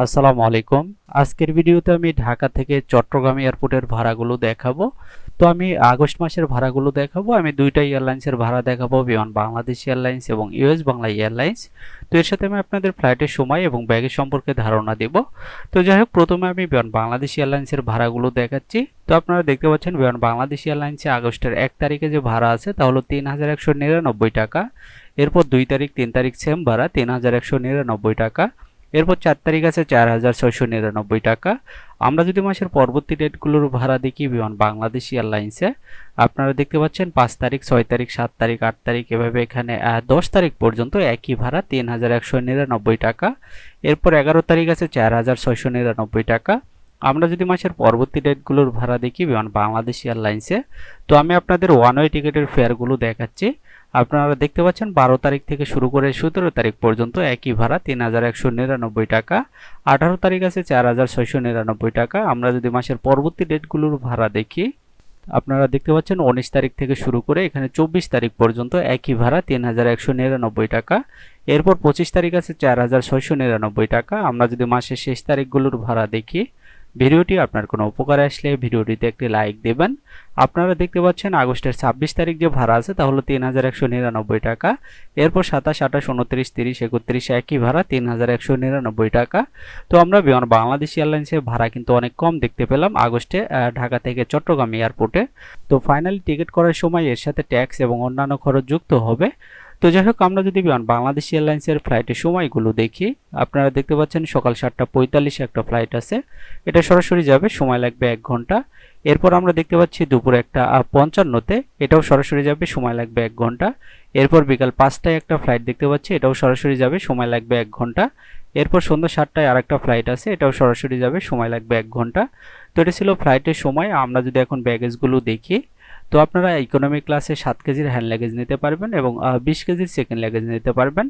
আসসালামু আলাইকুম। আজকের ভিডিওতে আমি ঢাকা থেকে চট্টগ্রাম এয়ারপোর্টের ভাড়াগুলো দেখাবো। তো আমি আগস্ট মাসের ভাড়াগুলো দেখাবো। আমি দুইটা এয়ারলাইন্সের ভাড়া দেখাবো, বিমান বাংলাদেশ এয়ারলাইন্স এবং ইউএস বাংলা এয়ারলাইন্স। তো এর সাথে আমি আপনাদের ফ্লাইটের সময় এবং ব্যাগের সম্পর্কে ধারণা দেব। তো যাই হোক, প্রথমে আমি বিমান বাংলাদেশ এয়ারলাইন্সের ভাড়াগুলো দেখাচ্ছি। তো আপনারা দেখতে পাচ্ছেন, বিমান বাংলাদেশ এয়ারলাইন্সে আগস্টের এক তারিখে যে ভাড়া আছে তা হলো তিন হাজার একশো নিরানব্বই টাকা। এরপর দুই তারিখ, তিন তারিখ সেম ভাড়া, তিন হাজার একশো নিরানব্বই টাকা। এরপর চার তারিখ আছে চার হাজার ছয়শো নিরানব্বই টাকা। আমরা যদি মাসের পরবর্তী ডেটগুলোর ভাড়া দেখি, বিমান বাংলাদেশ এয়ারলাইন্সে, আপনারা দেখতে পাচ্ছেন পাঁচ তারিখ, ছয় তারিখ, সাত তারিখ, আট তারিখ, এভাবে এখানে দশ তারিখ পর্যন্ত একই ভাড়া, তিন হাজার একশো নিরানব্বই টাকা। এরপর এগারো তারিখ আছে চার হাজার ছয়শো নিরানব্বই টাকা। আমরা যদি মাসের পরবর্তী ডেটগুলোর ভাড়া দেখি, বিমান বাংলাদেশ এয়ারলাইন্সে, তো আমি আপনাদের ওয়ান ওয়ে টিকিটের ফেয়ারগুলো দেখাচ্ছি। আপনারা দেখতে পাচ্ছেন, বারো তারিখ থেকে শুরু করে সতেরো তারিখ পর্যন্ত একই ভাড়া, তিন হাজার একশো নিরানব্বই টাকা। আঠারো তারিখ আছে, চার হাজার ছয়শো নিরানব্বই টাকা। আমরা যদি মাসের পরবর্তী ডেটগুলোর ভাড়া দেখি, আপনারা দেখতে পাচ্ছেন, উনিশ তারিখ থেকে শুরু করে এখানে চব্বিশ তারিখ পর্যন্ত একই ভাড়া, তিন হাজার একশো নিরানব্বই টাকা। এরপর পঁচিশ তারিখ আছে, চার হাজার ছয়শো নিরানব্বই টাকা। আমরা যদি মাসের শেষ তারিখগুলোর ভাড়া দেখি ভিডিওটি আপনার কোনো উপকারে আসলে ভিডিওটিতে একটি লাইক দেবেন। আপনারা দেখতে পাচ্ছেন আগস্টের ছাব্বিশ তারিখ যে ভাড়া আছে তা হলো তিন হাজার একশো নিরানব্বই টাকা। এরপর সাতাশ, আঠাশ, উনত্রিশ, তিরিশ, একত্রিশ একই ভাড়া তিন হাজার একশো নিরানব্বই টাকা। তো আমরা বিমান বাংলাদেশ এয়ারলাইন্সের ভাড়া কিন্তু অনেক কম দেখতে পেলাম আগস্টে ঢাকা থেকে চট্টগ্রাম এয়ারপোর্টে। তো ফাইনালি টিকিট করার সময় এর সাথে ট্যাক্স এবং অন্যান্য খরচ যুক্ত হবে। তো যাই হোক, আমরা যদি বাংলাদেশ এয়ারলাইন্সের ফ্লাইটের সময়গুলো দেখি, আপনারা দেখতে পাচ্ছেন সকাল সাতটা পঁয়তাল্লিশে একটা ফ্লাইট আছে। এটা সরাসরি যাবে, সময় লাগবে এক ঘণ্টা। এরপর আমরা দেখতে পাচ্ছি দুপুর একটা পঞ্চান্নতে, এটাও সরাসরি যাবে, সময় লাগবে এক ঘণ্টা। এরপর বিকাল পাঁচটায় একটা ফ্লাইট দেখতে পাচ্ছি, এটাও সরাসরি যাবে, সময় লাগবে এক ঘণ্টা। এরপর সন্ধ্যা সাতটায় আরেকটা ফ্লাইট আছে, এটাও সরাসরি যাবে, সময় লাগবে এক ঘণ্টা। তো এটা ছিল ফ্লাইটের সময়, আমরা যদি এখন ব্যাগেজগুলো দেখি তো আপনারা ইকোনমি ক্লাসে সাত কেজির হ্যান্ড লাগেজ নিতে পারবেন এবং বিশ কেজির সেকেন্ড লাগেজ নিতে পারবেন।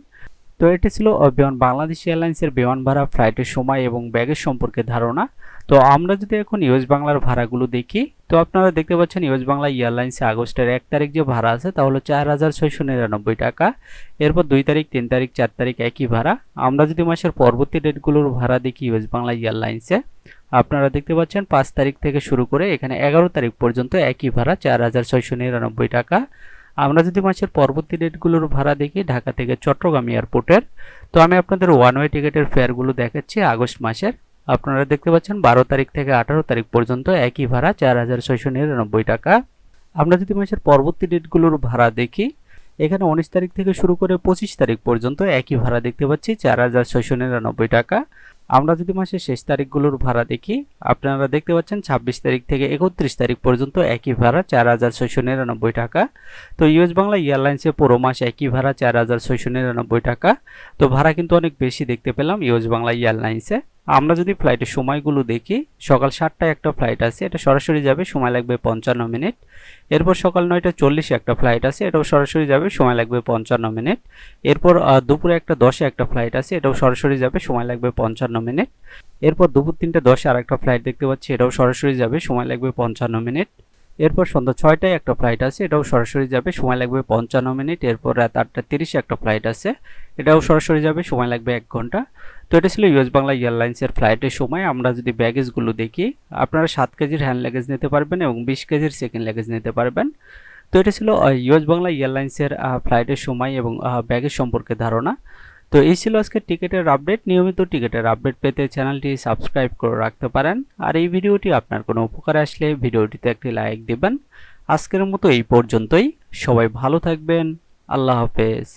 তো এটি ছিল বিমান, বাংলাদেশ এয়ারলাইন্সের বিমান ভাড়া, ফ্লাইটের সময় এবং ব্যাগের সম্পর্কে ধারণা। তো আমরা যদি এখন ইউএস বাংলার ভাড়াগুলো দেখি, তো আপনারা দেখতে পাচ্ছেন ইউএস বাংলা এয়ারলাইন্সে আগস্টের এক তারিখ যে ভাড়া আছে, তা হলো চার হাজার ছয়শো নিরানব্বই টাকা। এরপর দুই তারিখ, তিন তারিখ, চার তারিখ একই ভাড়া। আমরা যদি মাসের পরবর্তী ডেটগুলোর ভাড়া দেখি ইউএস বাংলা এয়ারলাইন্সে, আপনারা দেখতে পাচ্ছেন পাঁচ তারিখ থেকে শুরু করে এখানে এগারো তারিখ পর্যন্ত একই ভাড়া, চার হাজার ছয়শো নিরানব্বই টাকা। আমরা যদি মাসের পরবর্তী ডেটগুলোর ভাড়া দেখি, ঢাকা থেকে চট্টগ্রাম এয়ারপোর্টের, তো আমি আপনাদের ওয়ান ওয়ে টিকিটের ফেয়ারগুলো দেখাচ্ছি আগস্ট মাসের। আপনারা দেখতে পাচ্ছেন বারো তারিখ থেকে আঠারো তারিখ পর্যন্ত একই ভাড়া, চার হাজার ছয়শো নিরানব্বই টাকা। আমরা যদি মাসের পরবর্তী ডেটগুলোর ভাড়া দেখি, এখানে উনিশ তারিখ থেকে শুরু করে পঁচিশ তারিখ পর্যন্ত একই ভাড়া দেখতে পাচ্ছি, চার হাজার ছয়শো নিরানব্বই টাকা। আমরা যদি মাসের শেষ তারিখগুলোর ভাড়া দেখি, আপনারা দেখতে পাচ্ছেন ছাব্বিশ তারিখ থেকে একত্রিশ তারিখ পর্যন্ত একই ভাড়া চার হাজার ছয়শো নিরানব্বই টাকা। তো ইউএস বাংলা এয়ারলাইন্সে পুরো মাস একই ভাড়া চার হাজার ছয়শো নিরানব্বই টাকা। তো ভাড়া কিন্তু অনেক বেশি দেখতে পেলাম ইউএস বাংলা এয়ারলাইন্সে। আমরা যদি ফ্লাইটের সময়গুলো দেখি, সকাল সাতটায় একটা ফ্লাইট আছে, এটা সরাসরি যাবে, সময় লাগবে পঞ্চান্ন মিনিট। এরপর সকাল নয়টা চল্লিশে একটা ফ্লাইট আছে, এটাও সরাসরি যাবে, সময় লাগবে পঞ্চান্ন মিনিট। এরপর দুপুরে একটা দশে একটা ফ্লাইট আছে, এটাও সরাসরি যাবে, সময় লাগবে পঞ্চান্ন মিনিট। এরপর দুপুর তিনটে দশে আর একটা ফ্লাইট দেখতে পাচ্ছি, এটাও সরাসরি যাবে, সময় লাগবে পঞ্চান্ন মিনিট। এরপর সন্ধ্যা ছয়টায় একটা ফ্লাইট আছে, এটাও সরাসরি যাবে, সময় লাগবে পঞ্চান্ন মিনিট। এরপর রাত আটটা তিরিশে একটা ফ্লাইট আছে, এটাও সরাসরি যাবে, সময় লাগবে এক ঘণ্টা। তো এটা ছিল ইউএস বাংলা এয়ারলাইন্সের ফ্লাইটের সময়। আমরা যদি ব্যাগেজগুলো দেখি, আপনারা সাত কেজির হ্যান্ড লাগেজ নিতে পারবেন এবং বিশ কেজির সেকেন্ড লাগেজ নিতে পারবেন। তো এটা ছিল ইউএস বাংলা এয়ারলাইন্সের ফ্লাইটের সময় এবং ব্যাগেজ সম্পর্কে ধারণা। তো এই ছিল আজকে টিকিটের আপডেট নিয়মিত টিকিটের আপডেট পেতে চ্যানেলটি সাবস্ক্রাইব করে রাখতে পারেন। আর এই ভিডিওটি আপনার কোনো উপকারে আসলে ভিডিওটিতে একটি লাইক দিবেন। আজকের মতো এই পর্যন্তই। সবাই ভালো থাকবেন। আল্লাহ হাফেজ।